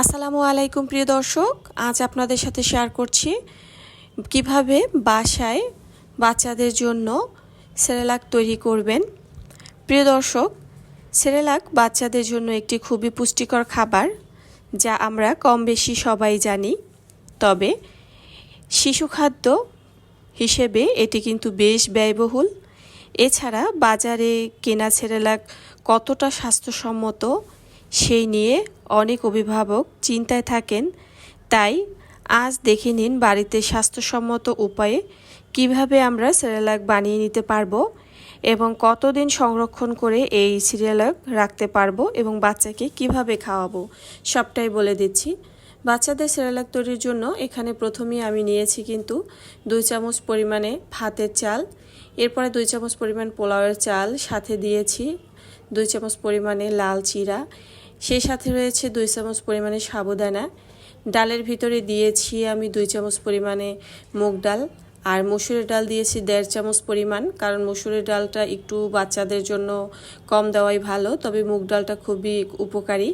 আসসালামু আলাইকুম, প্রিয় দর্শক। আজ আপনাদের সাথে শেয়ার করছি কীভাবে বাসায় বাচ্চাদের জন্য সেরেলাক তৈরি করবেন। প্রিয় দর্শক সেরেলাক বাচ্চাদের জন্য একটি খুবই পুষ্টিকর খাবার, যা আমরা কম বেশি সবাই জানি। তবে শিশু খাদ্য হিসেবে এটি কিন্তু বেশ ব্যয়বহুল। এছাড়া বাজারে কেনা সেরেলাক কতটা স্বাস্থ্যসম্মত সেই নিয়ে অনেক অভিভাবক চিন্তায় থাকেন। তাই আজ দেখে নিন বাড়িতে স্বাস্থ্যসম্মত উপায়ে কীভাবে আমরা সেরেলাক বানিয়ে নিতে পারব এবং কতদিন সংরক্ষণ করে এই সিরিয়ালাক রাখতে পারব এবং বাচ্চাকে কীভাবে খাওয়াবো, সবটাই বলে দিচ্ছি। বাচ্চাদের সেরেলাক তৈরির জন্য এখানে প্রথমেই আমি নিয়েছি কিন্তু দুই চামচ পরিমাণে ভাতের চাল, এরপরে দুই চামচ পরিমাণ পোলাওয়ের চাল, সাথে দিয়েছি দুই চামচ পরিমাণে লাল চিরা সেই সাথে রয়েছে দুই চামচ পরিমাণে সাবুদানা। ডালের ভিতরে দিয়েছি আমি দুই চামচ পরিমাণে মুগ ডাল। আর মসুরের ডাল দিয়েছি দেড় চামচ পরিমাণ, কারণ মসুরের ডালটা একটু বাচ্চাদের জন্য কম দেওয়াই ভালো, তবে মুগ ডালটা খুবই উপকারী।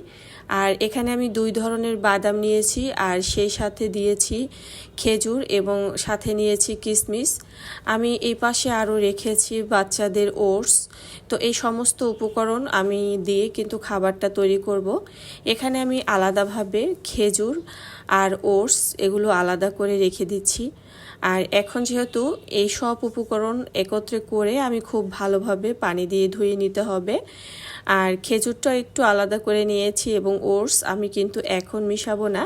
আর এখানে আমি দুই ধরনের বাদাম নিয়েছি, আর সেই সাথে দিয়েছি খেজুর এবং সাথে নিয়েছি কিশমিশ আমি এই পাশে আরও রেখেছি বাচ্চাদের ওটস। তো এই সমস্ত উপকরণ আমি দিয়ে কিন্তু খাবারটা তৈরি করব। এখানে আমি আলাদাভাবে খেজুর আর ওটস এগুলো আলাদা করে রেখে দিচ্ছি। আর এখন যেহেতু এই সব উপকরণ একত্রে করে আমি খুব ভালোভাবে পানি দিয়ে ধুয়ে নিতে হবে। আর খেজুরটা একটু আলাদা করে নিয়েছি এবং ওটস আমি কিন্তু এখন মিশাবো না।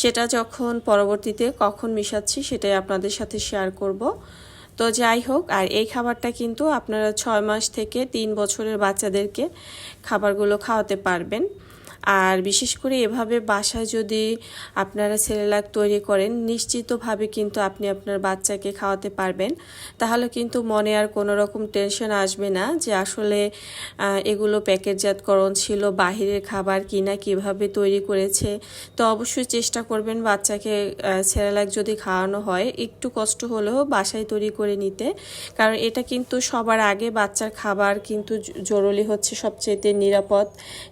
সেটা যখন পরবর্তীতে কখন মিশাচ্ছি সেটাই আপনাদের সাথে শেয়ার করব। তো যাই হোক, আর এই খাবারটা কিন্তু আপনারা ছয় মাস থেকে তিন বছরের বাচ্চাদেরকে খাবারগুলো খাওয়াতে পারবেন। আর বিশেষ করে এভাবে বাসায় যদি আপনারা সেরেলাক তৈরি করেন, নিশ্চিতভাবে কিন্তু আপনি আপনার বাচ্চাকে খাওয়াতে পারবেন। তাহলে কিন্তু মনে আর কোনো রকম টেনশন আসবে না যে আসলে এগুলো প্যাকেটজাতকরণ ছিল, বাহিরের খাবার কিনা, কীভাবে তৈরি করেছে। তো অবশ্যই চেষ্টা করবেন বাচ্চাকে সেরেলাক যদি খাওয়ানো হয়, একটু কষ্ট হলেও বাসায় তৈরি করে নিতে। কারণ এটা কিন্তু সবার আগে বাচ্চার খাবার কিন্তু জরুরি হচ্ছে সবচেয়ে নিরাপদ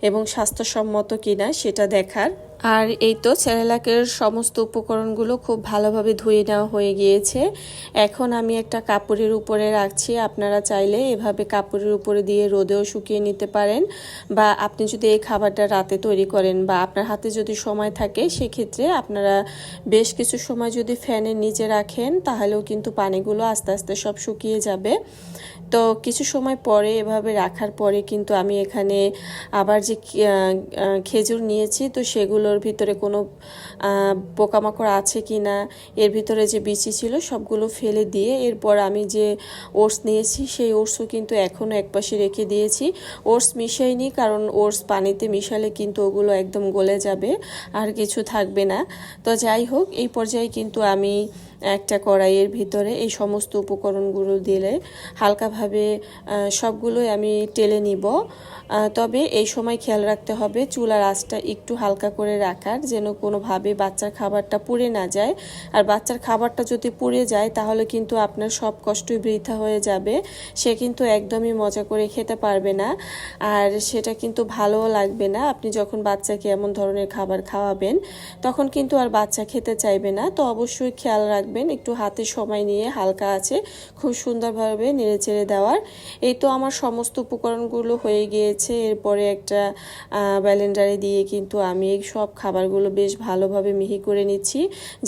এবং স্বাস্থ্যসম্মত মতো কিনা সেটা দেখার। আর এই তো সেরেলাকের সমস্ত উপকরণগুলো খুব ভালোভাবে ধুয়ে নেওয়া হয়ে গিয়েছে। এখন আমি একটা কাপড়ের উপরে রাখছি। আপনারা চাইলে এভাবে কাপড়ের উপরে দিয়ে রোদেও শুকিয়ে নিতে পারেন বা আপনি যদি এই খাবারটা রাতে তৈরি করেন বা আপনার হাতে যদি সময় থাকে, সেক্ষেত্রে আপনারা বেশ কিছু সময় যদি ফ্যানের নিচে রাখেন, তাহলেও কিন্তু পানিগুলো আস্তে আস্তে সব শুকিয়ে যাবে। তো কিছু সময় পরে এভাবে রাখার পরে কিন্তু আমি এখানে আবার যে খেজুর নিয়েছি, তো সেগুলোর ভিতরে কোনো পোকামাকড় আছে কি না এর ভিতরে যে বিচি ছিল সবগুলো ফেলে দিয়ে এরপর আমি যে ওটস নিয়েছি, সেই ওটসও কিন্তু এখনও একপাশে রেখে দিয়েছি। ওটস মিশাইনি, কারণ ওটস পানিতে মিশালে কিন্তু ওগুলো একদম গলে যাবে, আর কিছু থাকবে না। তো যাই হোক, এই পর্যায়ে কিন্তু আমি একটা কড়াইয়ের ভিতরে এই সমস্ত উপকরণগুলো দিলে হালকাভাবে সবগুলোই আমি টেলে নিব। তবে এই সময় খেয়াল রাখতে হবে, চুলার আঁচটা একটু হালকা করে রাখার, যেন কোনোভাবে বাচ্চার খাবারটা পুড়ে না যায়। আর বাচ্চার খাবারটা যদি পুড়ে যায়, তাহলে কিন্তু আপনার সব কষ্টই বৃথা হয়ে যাবে। সে কিন্তু একদমই মজা করে খেতে পারবে না। আর সেটা কিন্তু ভালোও লাগবে না। আপনি যখন বাচ্চাকে এমন ধরনের খাবার খাওয়াবেন, তখন কিন্তু আর বাচ্চা খেতে চাইবে না। তো অবশ্যই খেয়াল রাখবেন, একটু হাতে সময় নিয়ে হালকা আছে, খুব সুন্দরভাবে নেড়ে চেড়ে দেওয়ার। এই তো আমার সমস্ত উপকরণগুলো হয়ে গিয়েছে। এরপরে একটা ব্যালেন্ডারে দিয়ে কিন্তু আমি এই সব খাবারগুলো বেশ ভালোভাবে মিহি করে নিচ্ছি।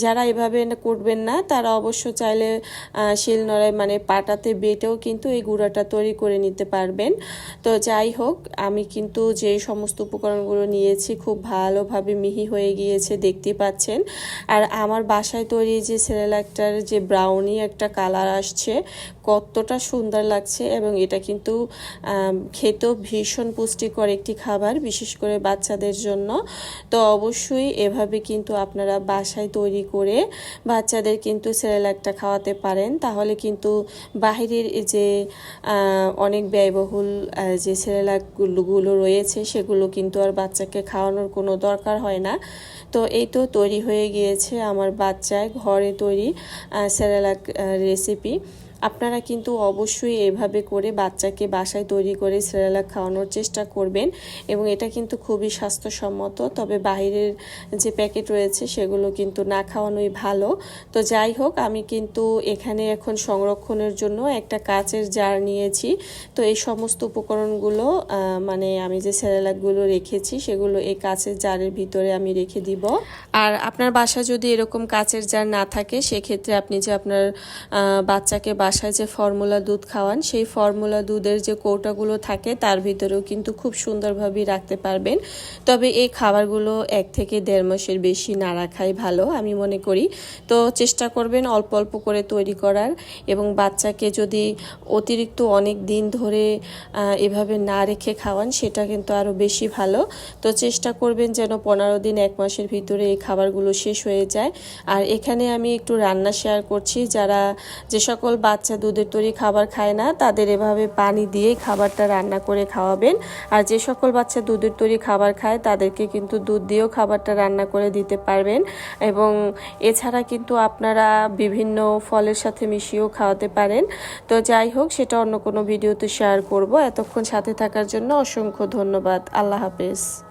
যারা এভাবে করবেন না, তারা অবশ্য চাইলে শিল নড়াই মানে পাটাতে বেটেও কিন্তু এই গুঁড়াটা তৈরি করে নিতে পারবেন। তো যাই হোক, আমি কিন্তু যে সমস্ত উপকরণগুলো নিয়েছি, খুব ভালোভাবে মিহি হয়ে গিয়েছে, দেখতে পাচ্ছেন। আর আমার বাসায় তৈরি যে সেরেলাকটার যে ব্রাউনি একটা কালার আসছে, কতটা সুন্দর লাগছে এবং এটা কিন্তু খেতেও ভীষণ পুষ্টিকর একটি খাবার, বিশেষ করে বাচ্চাদের জন্য। তো অবশ্যই এভাবে কিন্তু আপনারা বাসায় তৈরি করে বাচ্চাদের কিন্তু সেরেলাকটা খাওয়াতে পারেন। তাহলে কিন্তু বাহিরের যে অনেক ব্যয়বহুল যে সেরেলাকগুলো রয়েছে সেগুলো কিন্তু আর বাচ্চাকে খাওয়ানোর কোনো দরকার হয় না। তো এই তো তৈরি হয়ে গিয়েছে আমার বাচ্চায় ঘরে তৈরি সেরেলাক রেসিপি আপনারা কিন্তু অবশ্যই এভাবে করে বাচ্চাকে বাসায় তৈরি করে সেরেলাক খাওয়ানোর চেষ্টা করবেন এবং এটা কিন্তু খুবই স্বাস্থ্যসম্মত। তবে বাইরের যে প্যাকেট রয়েছে সেগুলো কিন্তু না খাওয়ানোই ভালো। তো যাই হোক, আমি কিন্তু এখানে এখন সংরক্ষণের জন্য একটা কাচের জার নিয়েছি। তো এই সমস্ত উপকরণগুলো মানে আমি যে সেরেলাকগুলো রেখেছি সেগুলো এই কাচের জারের ভিতরে আমি রেখে দিব। আর আপনার বাসা যদি এরকম কাচের জার না থাকে, সেক্ষেত্রে আপনি যে আপনার বাচ্চাকে বাসায় যে ফর্মুলা দুধ খাওয়ান, সেই ফর্মুলা দুধের যে কৌটাগুলো থাকে তার ভিতরেও কিন্তু খুব সুন্দরভাবে রাখতে পারবেন। তবে এই খাবারগুলো এক থেকে দেড় মাসের বেশি না রাখাই ভালো, আমি মনে করি। তো চেষ্টা করবেন অল্প অল্প করে তৈরি করার এবং বাচ্চাকে যদি অতিরিক্ত অনেক দিন ধরে এভাবে না রেখে খাওয়ান, সেটা কিন্তু আরও বেশি ভালো। তো চেষ্টা করবেন যেন পনেরো দিন, এক মাসের ভিতরে এই খাবারগুলো শেষ হয়ে যায়। আর এখানে আমি একটু রান্না শেয়ার করছি, যারা যে সকল বাচ্চা দুধের তৈরি খাবার খায় না, তাদের এভাবে পানি দিয়েই খাবারটা রান্না করে খাওয়াবেন। আর যে সকল বাচ্চা দুধের তৈরি খাবার খায়, তাদেরকে কিন্তু দুধ দিয়েও খাবারটা রান্না করে দিতে পারবেন। এবং এছাড়া কিন্তু আপনারা বিভিন্ন ফলের সাথে মিশিয়েও খাওয়াতে পারেন। তো যাই হোক, সেটা অন্য কোনো ভিডিওতে শেয়ার করব। এতক্ষণ সাথে থাকার জন্য অসংখ্য ধন্যবাদ। আল্লাহ হাফেজ।